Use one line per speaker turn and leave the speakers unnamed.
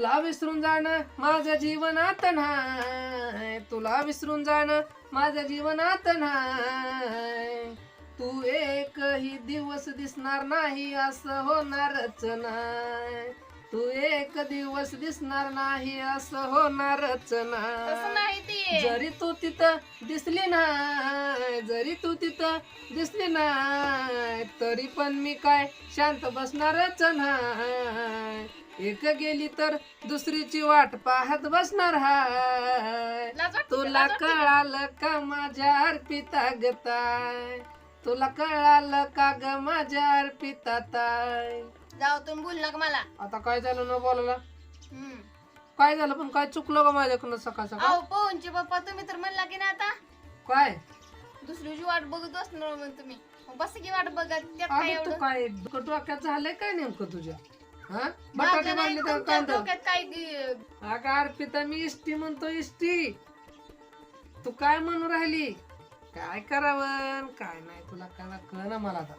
तुला विसरून जाणं माझ्या जीवनात नाही. तुला विसरून जाणं माझ्या जीवनात नाही. तू एकही दिवस दिसणार नाही असं होणारच नाही. तू एक दिवस दिसणार नाही असं होणारच नाही. जरी तू तिथं दिसली नाही जरी तू तिथं दिसली नाही तरी पण मी काय शांत बसणारच नाही. एक गेली तर दुसरीची वाट पाहत बसणार हाय? तुला? कळालं का माझ्या अर्पिता गताय तुला कळालं का ग माझ्या अर्पिता ताय
जाऊ तुम्ही बोल नका मला.
आता काय झालं न बोलायला?
हम्म.
काय झालं पण काय चुकलं का माझ्याकडनं सकाळ सकाळ?
अहो पवनचे पप्पा तुम्ही तर म्हणला की ना आता.
काय?
दुसरीची वाट बघत बसणार म्हणून तुम्ही. मग बस की वाट बघत त्यात काय
अगं तू
एवढं?
काय डोक्यात झालंय काय नेमकं तुझ्या? हा? बटाटे तर कांदा
डोक्यात काय गी-
अगं अर्पिता मी इष्टी म्हणतो इष्टी तू काय म्हणून राहिली? काय करावं? काय नाही तुला काय कळ ना मला आता.